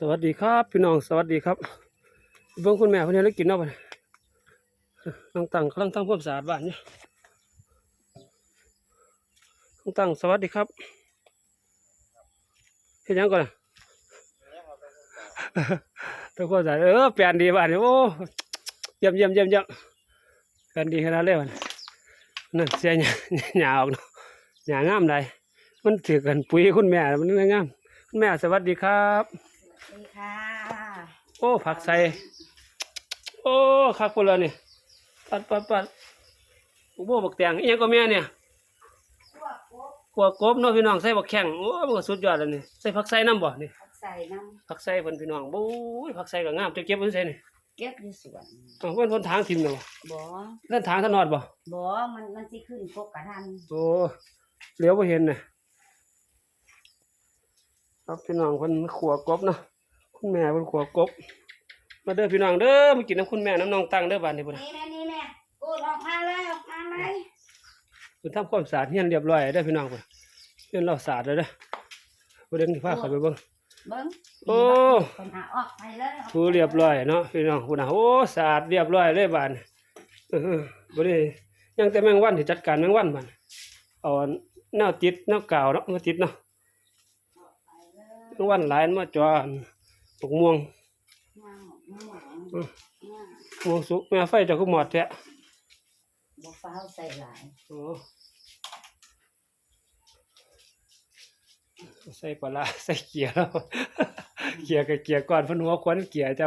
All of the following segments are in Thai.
สวัสดีครับ พี่น้องสวัสดีครับเบิ่งคุณแม่เพิ่นเฮ็ดให้กินเนาะบัดนี้ตั้งตั้งกำลังทำความสะอาดบ้านอยู่ตั้งตั้งสวัสดีครับเฮ็ดหยังก่อนน่ะทำความสะอาดเออแปลนดีบ้านเนี้โอ้เยี่ยมเยี่ยมเยี่ยมเยี่ยมแปลนดีขนาดเลยบันนั่นเสียหญ้าหญ้าออกเนาะหญ้างามใดมันถือกันปุ๋ยคุณแม่มันงามคุณแม่สวัสดีครับ ดีค่ะโอ้ผักใส่โอ้คักพุ่นแล้วนี่ปัดปัดปัดโอ้โหบักแตงอีหยังก็แม่เนี่ยพวกกบกัวกบเนาะพี่น้องใส่บักแข้งโอ้มันก็สุดยอดแล้วนี่ใส่ผักใส่น้ำบ่นี่ผักใส่น้ผักใส่เพิ่นพี่น้องโอ้ยผักใส่ก็งามจะเก็บไว้ใส่นี่ำเก็บอยู่สวนอ้าวเพิ่นเพิ่นทางทิ่มเนาะบ่เล่นทางถนอดบ่บ่มันมันสิขึ้นกบกระทันโอ้เหลียวบ่เห็นน่ะครับพี่น้องเพิ่นขัวกบเนาะ คุณแม่เพิ่นขัวกบ มาเด้อพี่น้องเด้อมากินน้ำคุณแม่น้ำน้องตังเด้อบ้านนี้พุ่นน่ะนี่แม่นี่แม่กูดออกมาเลยออกมาเลยเพิ่นทำความสะอาดเฮียนเรียบร้อยเด้อพี่น้องพุ่นเฮียนเราสะอาดแล้วเด้อบ่ได้ที่พาเข้าไปเบิ่งเบิ่งโอ้ปัญหาออกไปเลยถูเรียบร้อยเนาะพี่น้องพุ่นน่ะโอ้สะอาดเรียบร้อยเลยบ้านเออบ่ได้ยังแต่แมงวันที่จัดการแมงวันบ้านเอาแนวติดแนวกาวเนาะมาติดเนาะออกไปเลยแมงวันหลายมาจอ ปกม่วงย่างย่างอืมย่างม่วงสุกแม่ไฟเจ้าคือหมอดแท้บ่ฟ้าวใส่หลายโอ้ใส่ปลาร้าใส่เกียร์แล้วเกียร์กับเกียร์ก่อนเพิ่นหัวควันเกียร์เจ้า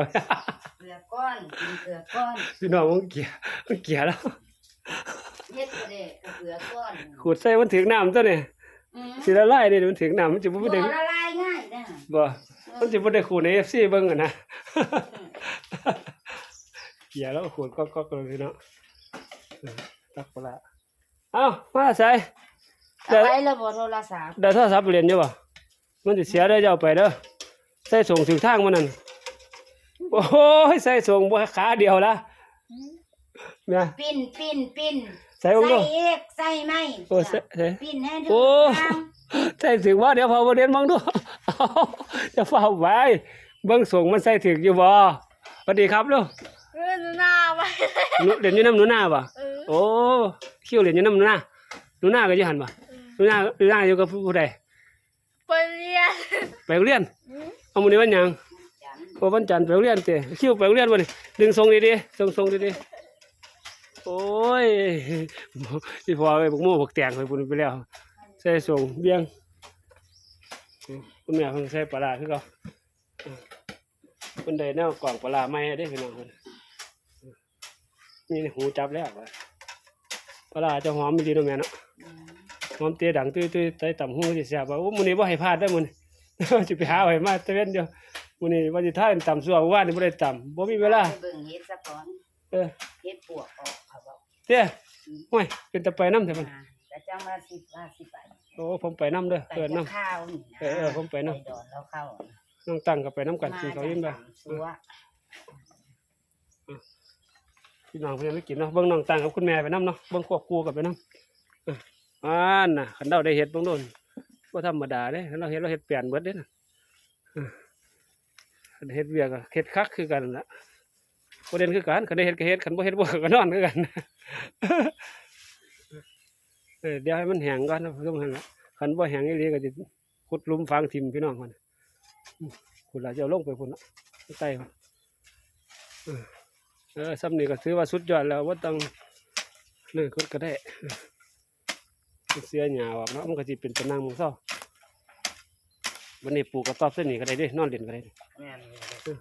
เกลือก้อนกินเกลือก้อนพี่น้องมันเกียร์มันเกียร์แล้วเฮ็ดก็ได้กับเกลือก้อนขูดใส่มันถึงน้ำตัวนี่อืมสิละลายนี่มันถึงน้ำมันจะบ่บ่ได้ละลายง่ายเด้อบ่ มันจะบ่ได้ขูดใน FC เบิ่งอะนะเกียร์แล้วขูดก๊อกๆเลยพี่น้องเออตักปลาร้าเอ้ามาใส่เอาไว้แล้วบ่โทรศัพท์ได้โทรศัพท์ไปเรียนอยู่บ่มันสิเสียได้อจะเอาไปเด้อใส่ส่งถึงทางมันนั่นโอ้ยใส่ส่งบ่ขาเดียวละแม่ปิ้นปิ้นปิ้นใส่บ่ดูอีกใส่ไหมโอ้ใส่ใส่ปิ้นให้ดูโอ้ทางใส่ถึงว่าเดี๋ยวพอบ่เรียนบังดูเอา จะเฝ้าไว้เบิ่งส่งมันใส่ถึงอยู่บ่สวัสดีครับลูกเออหนูหน้าไปหนูเรียนอยู่น้ำหนูนาบ่เออโอ้คิวเรียนอยู่น้ำหนูนาหนูนาก็อยู่หั่นบ่หนูนาหนูนาอยู่กับผู้ใดไปเรียนไปโรงเรียนเอามื้อนี้วันหยังจันโอ้วันจันทร์ไปโรงเรียนเตะคิวไปโรงเรียนวันนี้ดึงทรงดีๆทรงทรงดีๆโอ้ยที่พอไปบุกโม่บุกแตงไปปุ่นไปแล้วใส่ส่งเบี้ยง คุณแม่เพิ่งใส่ปลาร้าคือเขาคนใดแนวกล่องปลาร้าไม่ได้พี่น้องคนนี่หูจับแล้วว่ะปลาร้าจะหอมไม่ดีเนาะแม่เนาะอืมหอมเตี้ยดังตุ้ยตุ้ยใส่ต่ำหูสิแซ่บว่าโอ้มื้อนี้บ่ให้พลาดได้อมื้อนี้สิไปหาไว้มาตะเวนเดียวมื้อนี้ว่าสิทานต่ำซัวเมื่อวานนี่บ่ได้ต่ำบ่มีเวลาไปเบิ่งเฮ็ดซะก่อนเออเฮ็ดปวกออกเขาบอกเตี้ยโอ้ยเป็นตะไปน้ำเถอะมันอ่าแต่จังว่าสิว่าสิไป โอ้ผมไปน้ำเด้อไปเอิ้นจะน้ำ ข้าวนี่นะเออเออผมไปนำดอนแล้วเข้าน้องตั้งก็ไปน้ำกันกินเขาวมยิ้มไปจากสัวพี่น้องเพิ่นยังไม่กินเนาะเบิ่งน้องตั้งกับคุณแม่ไปน้ำเนาะเบิ่งควบคู่กันไปน้ำเอออ่านน่ะคันเราได้เฮ็ดเบิ่งโดนบ่ธรรมดาเด้คันเราเฮ็ดเราเฮ็ดเปลี่ยนเบิดเด้น่ะเออคันเฮ็ดเวียกก็เฮ็ดคักคือกันนั่นล่ะบ่เด่นคือกันคันได้เฮ็ดก็เฮ็ดคันบ่เฮ็ดบ่ก็นอนคือกัน เออเดี๋ยวให้มันแห้งก่อนนะต้องหั่นล่ะคันบ่แห้งอีหลีก็สิขุดหลุมฝังทิ่มพี่น้องมันอืมคุณล่ะจะเอาลงไปพุ่นเนาะใต้พุ่นเออเออซ้ำนี่ก็ถือว่าสุดยอดแล้วบ่ต้องเลยกดก็ได้เออเสียหญ้าออกเนาะมันก็สิเป็นตะนางหมู่เซาวันนี้ปลูกกระต๊อบเส้นนี้ก็ได้เด้นอนเล่นก็ได้เด้แม่นอยู่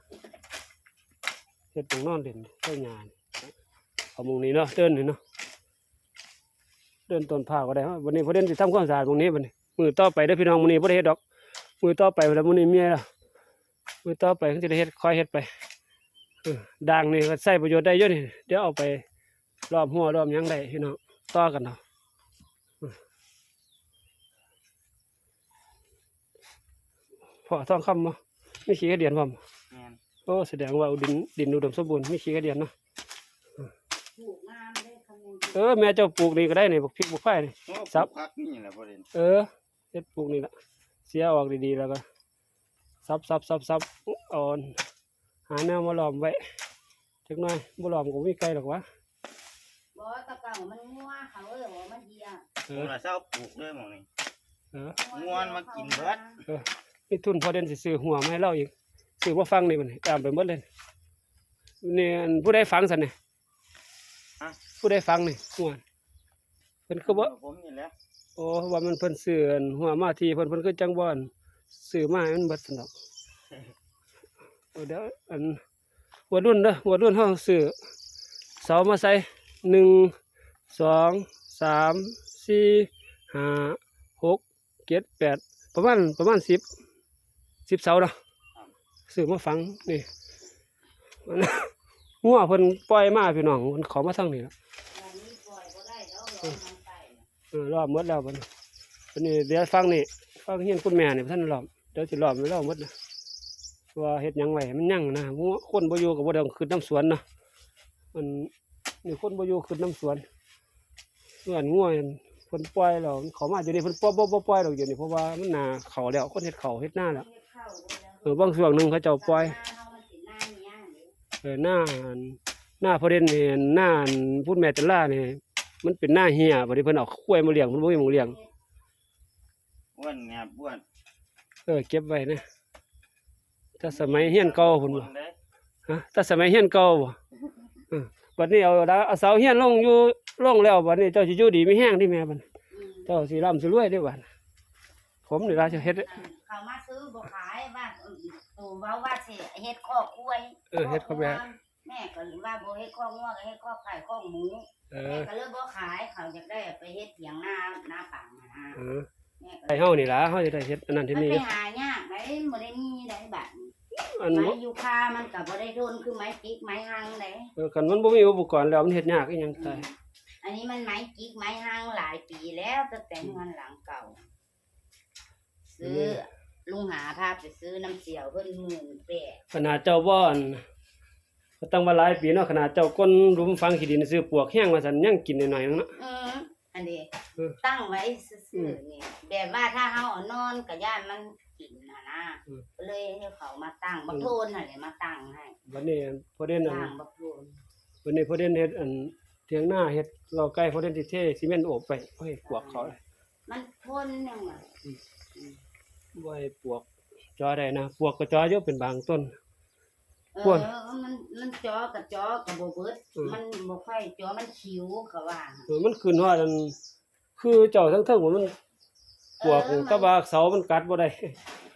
เฮ็ดตรงนอนเล่นใต้หญ้านี่เอาหมุงนี้เนาะเดินนี่เนาะ เดินต้นผ้าวก็ได้เนาะวันนี้พอเดินสิทำความสะอาดตรงนี้บัดนี้มือต่อไปเด้อพี่น้องมื้อนี้บ่ได้เฮ็ดดอก มือต่อไปแล้วมื้อนี้เมียแล้วมือต่อไปเพิ่นสิได้เฮ็ดคอยเฮ็ดไปเออด่างนี่ก็ใช้ประโยชน์ได้เยอะนี่เดี๋ยวเอาไปรอบหัวรอบหยังได้พี่น้องต่อกันเนาะเออพอทองคำบ่มีขี้กระเดียนพร้อมแม่นโอ้แสดงว่าดินดินอุดมสมบูรณ์มีขี้กระเดียนเนาะปลูกงาม เด้อคำนึงเออแม่เจ้าปลูกนี่ก็ได้นี่บักพริกบักไผ่นี่โอ้ซับ พักนี่แหละประเด็นเออเฮ็ดปลูกนี่ละเสียออกดีๆแล้วก็ซับซับซับซับเอาหาแนวมาล้อมไว้จักหน่อยบ่ล้อมก็บ่มีไกลหรอกวะบ่ตะเก่ามันงัวเขาเอ้ยว่ามันเหยียบเอผมอละเศร้าปลูกด้วยหมองนี่ เออ งัวมันมากินเบิด มีทุนพอเด่นสิซื้อหัวมาให้เราอีกซื้อมาฟังนี่มันตามไปหมดเลยนี่อันผู้ใดฟังซั่นนี่ ผู้ใดฟังนี่หัวเพิ่นคือบ่ผมนี่แหละโอ้ว่ามันเพิ่นซื้ออันหัวมาทีเพิ่นเพิ่นคือจังบ่อนซื้อมาให้มันเบิดซั่นดอกโอ้เดี๋ยวอันหัวรุ่นเด้อหัวรุ่นเฮาซื้อเสามาใส่หนึ่งสองสามสี่ห้าหกเจ็ดแปดประมาณประมาณสิบสิบเสาเนาะซื้อมาฝังนี่ หัวเพิ่นปล่อยมาพี่น้องเพิ่นเขามาทางนี้แล้ววันนี้ปล่อยบ่ได้แล้วรอมันไปน่ะเออรอบหมดแล้วบัดนี้บัดนี้เดี๋ยวฟังนี่ฟังเฮียนคุณแม่นี่ท่านรอบเดี๋ยวสิรอบไว้รอบหมดนะว่าเฮ็ดหยังไว้ให้มันยั่งนะหัวคนบ่อยู่ก็บ่ได้ขึ้นน้ำสวนนะมันนี่คนบ่อยู่ขึ้นน้ำสวนส่วนงัวนั่นเพิ่นปล่อยแล้วเขามาอยู่นี่เพิ่นปล่อยบ่บ่ปล่อยดอกอยู่นี่เพราะว่ามันหนาเขาแล้วคนเฮ็ดเขาเฮ็ดหน้าแล้วเฮ็ดข้าวบ่แล้วเออบางช่วงหนึงเขาเจ้าปล่อย หน้าอันหน้าพอเด่นนี่หน้าอันพูดแม่จันล่านี่มันเป็นหน้าเหียบัดนี้เพิ่นเอาข้วยมาเลี้ยงเพิ่นบ่มีหม้องเลี้ยงอ้วนแงบอ้วนเออเก็บไว้นะถ้าสมัยเฮียนเก่าพุ่นบ่เด้ฮะถ้าสมัยเฮียนเก่าบ่เออบัดนี้เอาดาเอาเสาเฮียนลงอยู่ลงแล้วบัดนี้เจ้าสิอยู่ดีมีแห้งที่แม่บัดอืมเจ้าสิร่ำสิรวยเด้อบัดผมนี่ล่ะจะเฮ็ดเขามาซื้อบ่ขายว่า ตูเว้าว่าสิเฮ็ดข้อกล้วยเออเฮ็ดข้อแม่ แม่ก็ว่าบ่เฮ็ดข้องัวก็เฮ็ดข้อไก่ข้อหมูเอแม่อ ก็เลยบ่ขายเขาอยากได้ไปเฮ็ดเถียงนาหน้าปังน่ะนะเออแม่ก็ไอ้เฮานี่ล่ะเฮาสิได้เฮ็ดอันนั้นมัที่นนี่ไปหายากไหนบ่ได้มีได้บัดนี้อันไม้บ่ยูคามันก็บ่ได้ทนคือไม้จิกไม้หังเด้เออคันมันบ่มีอุปกรณ์แล้วมันเฮ็ดยากอีหยังตายอันนี้มันไม้จิกไม้หังหลายปีแล้วตั้งแต่เงินหลังเก่าซื้อ ลุงหาพาไปซื้อน้ำเสียวเพิ่นหมื่นแปดขนาดเจ้าบ่อนก็ตั้งมาหลายปีเนาะขนาดเจ้าก้นรุมฟังขี้ดินซื้อปวกแห้งมาสั่นยังกินหน่อยๆนึงเนาะอืมอันนี้เออตั้งไว้ซื่อๆนี่แบบว่าถ้าเฮาเอานอนก็ย่านมันกินน่ะนะอืมก็เลยให้เขามาตั้งบักโทนน่ะแหละมาตั้งให้วันนี้พอเด่นอันตั้งบักโทนวันนี้พอเด่นเฮ็ดอันเถียงหน้าเฮ็ดเราใกล้พอเด่นสิเทซีเมนต์โอบไปบ่ให้ปวกเขาเลยมันทนยังว่าบ่ ให้ปวกจอได้นะปวกก็จอเยอะเป็นบางต้นเอควรอมันมันจอกับจอกับบ่เบิดอืมมันบ่ค่อยจอมันคิ้วก็ว่าเออมันขึ้นว่าอันคือเจ้าทั้งเทิงว่ามันปวกเออมันแตะบาเสามันกัดบ่ได้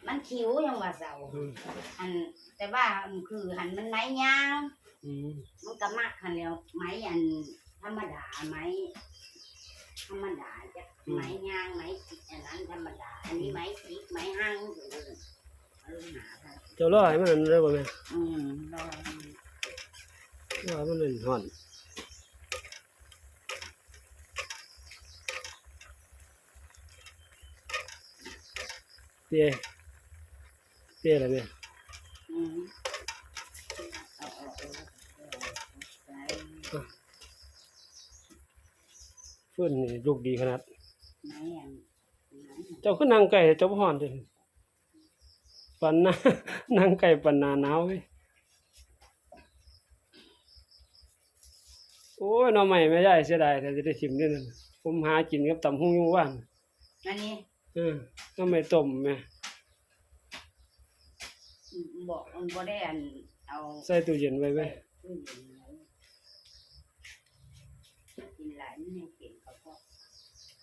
มันคิ้วยังว่าเสาอืมอันแต่ว่าอันคือหันมันไม้ยาวอืมมันก็มักหันแล้วไม้อันธรรมดาไม้ ธรรมดาจะไม้ยางไม้จิกอันนั้นธรรมดา อันนี้ไม้จิกไม้หั่งเออเอาลูกหาไปเจ้ารอให้มันอันนั้นเลยบ่แม่อืมรอรอให้มันเป็นฮ้อนเตี้ยเตี้ยอะไรแม่อืมเอาเอาเอาเอาใส่ เพื่อนนี่ลูกดีขนาดไม้อันไม้อันเจ้าคือนั่งไก่เจ้าบ่ฮ้อนเด้ปันหน้านั่งไก่ปันหน้าหนาวเว้ยโอ้ยหน่อใหม่แม่ยายเสียดายแต่จะได้ชิมด้วยนั่นผมหากินกับตำหุ่งอยู่ว่านอันนี้เออหน่อใหม่ต้มแม่บอกมันบ่ได้อันเอาใส่ตู้เย็นไว้ไว้ขึ้นอย่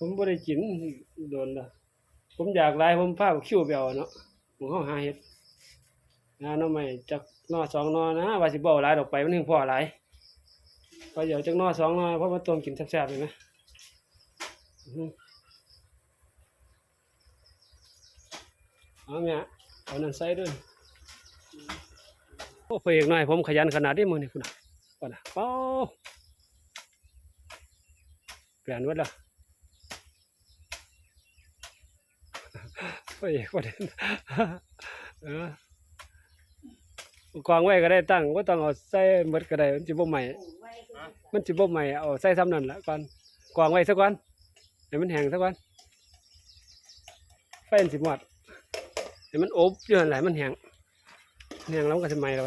ผมบ่ได้กินโดนละผมอยากลายผมพาไปคิวไปเอาเนาะผมเฮาหาเฮ็ดหาหน่อใหม่จักนอสองนอนะว่าสิบ่เอาหลายดอกไปมันถึงพอหลายพอเดี๋ยวจักนอสองนอเพราะมาต้มกินแซ่บๆเลยนะอื้อหือเอาแม่เอานั่นใส่ด้วยโอ้พระเอกน้อยผมขยันขนาดนี้มื้อนี้พุ่นะพุ่นนะเป้าเปลี่ยนวัดละ พระเอกประเด็นเออกองไว้ก็ได้ตั้งบ่ต้องเอาใส่หมดก็ได้มันสิบ่ใหม่มันสิบ่ใหม่เอาใส่ซ้ำนั่นละก่อนกองไว้ซะก่อนให้มันแห้งซะก่อนไฟมันสิหมดให้มันอบอยู่หั่นหละมันแห้งแห้งแล้วก็สิไหม้แล้ว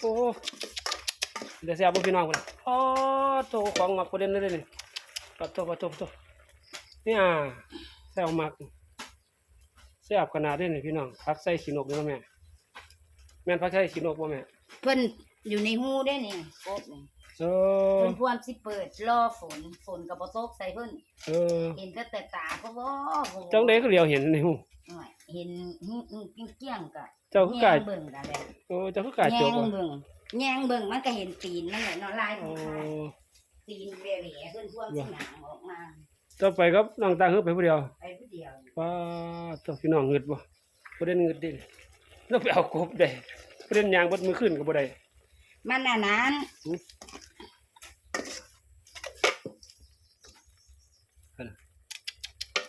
โอ้เดี๋ยวแซ่บบ่พี่น้องพุ่นอ๋อโตของหมักประเด็นเลยเด้นี่ปัดโตปัดโตปัดโตเนี่ยแซ่บมัก แซ่บขนาดเด้นี่พี่น้องผักใส่ขี้นกเด้อแม่แม่นผักใส่ขี้นกบ่แม่เพิ่นอยู่ในหูได้นี่กบนี่เออเพิ่นพวมสิเปิดรอฝนฝนก็บ่ตกใส่เพิ่นเออเห็นแต่แต่ตาก็บ่โหจังไดก็เดียวเห็นในหูน้อยเห็นหึหึเกี้ยงๆก็เจ้าคือกล้าแยงเบิ่งก็ได้โอ้เจ้าคือกล้าแยจกงบ่เบิ่งแยงเบิ่งมันก็เห็นตีนมันเลยเนาะลายโอ้ผู้ชายตีนเวรีขึ้นท่วมที่หนังออกมา ต่อไปครับน้องตาฮึบไปผู้เดียวไปผู้เดียวว้าตัวพี่น้องเงิดบ่บ่ได้เงิดดิแล้วไปเอากบได้บ่ได้ยางเบดมือขึ้นก็บ่ได้มันน่ะนั้น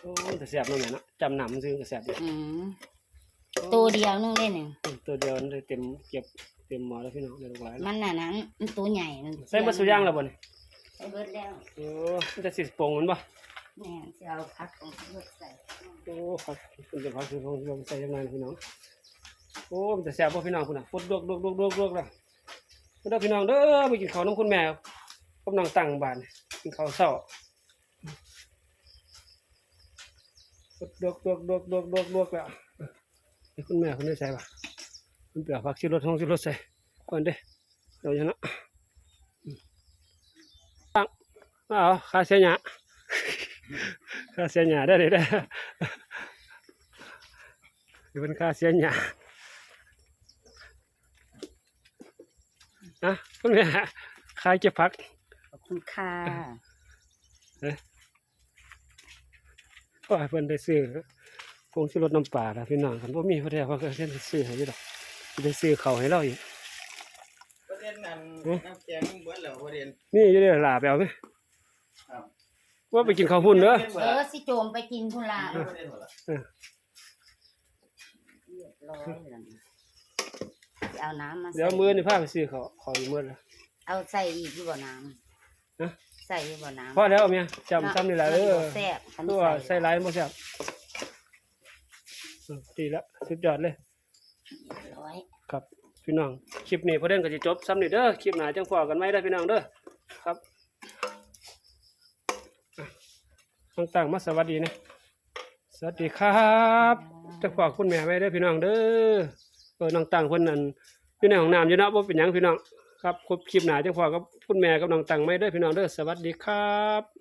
โอ้แต่แซ่บเนาะแม่เนาะจำหนำซื้อก็แซ่บอยู่อืมตัวเดียวนึงได้หนึ่งตัวเดียวมันได้เต็มเก็บเต็มหม้อแล้วพี่น้องได้ลูกหลายแล้วมันน่ะนั้นมันตัวใหญ่มันใส่บ่สุย่างแล้วบ่นี่ใส่เบิดแล้วโอ้มันจะสิโปงมันบ่ แม่จะเอาพักของเบิดใส่โอ้ครับคุณจะพักคือของลงใส่ยังไงพี่น้องโอ้มันจะแซ่บบ่พี่น้องพุ่นน่ะฟุดดวกดวกดวกดวกดวกแล้วเด้อพี่น้องเด้อไปกินข้าวน้ำคุณแม่กับน้องตั้งบ้านกินข้าวเช้าดวกดวกดวกดวกดวกดวกแล้วให้คุณแม่คุณได้ใส่ปะคุณเปลี่ยนผักชีรสท้องชีรสใส่ก่อนเด้เดี๋ยวอย่างนั้นอืมตั้งมาเอาข้าเสียหยา ข้าเสียหยาได้เลยได้อนี่เป็นข้าเสียหยานะคุณแม่ขายเก็บผัก ขอบคุณค่ะก็ให้เพิ่นได้ซื้อผงชูรสน้ำปลาล่ะพี่น้องคันบ่มีเพิ่นได้ว่าก็เพิ่นสิซื้อให้อยู่ดอกสิได้ซื้อเขาวให้เราอีกประเด็นนั้นน้ำแกงเบิดแล้วประเด็นนี่อยู่ได้ลาไปเอาไหมครับ ว่าไปกินข้าวพุ่นเด้อเออสิโจมไปกินพุ่นละประเด็นหมดละเรียบร้อยแล้วนะสิเอาน้ำมาใส่เดี๋ยวมื้อนี่พาไปซื้อเขาวเขาวอีกมื้อละ เอาใส่อีกที่บ่อน้ฮะำใส่ที่บ่อน้ำพอแล้วเมียจำซ้ำนี่ล่ะเด้อแซ่บคันตัวใส่หลายบ่แซ่บอืมดีละสุดยอดเลย เรียบร้อยครับพี่น้องคลิปนี้พอเด่นก็สิจบซ้ำนี่เด้อคลิปหน้าจังพอกันไหมเด้อพี่น้องเด้อครับอะ น้องตั้งมาสวัสดีนะสวัสดีครับจังพอคุณแม่ไว้ได้พี่น้องเด้อเออน้องตั้งคนนั้นอยู่ในห้องน้ำอยู่นะบ่เป็นหยังพี่น้องครับครบคลิปหนาจังพอกับคุณแม่กับน้องตั้งไม่ได้พี่น้องเด้อสวัสดีครับ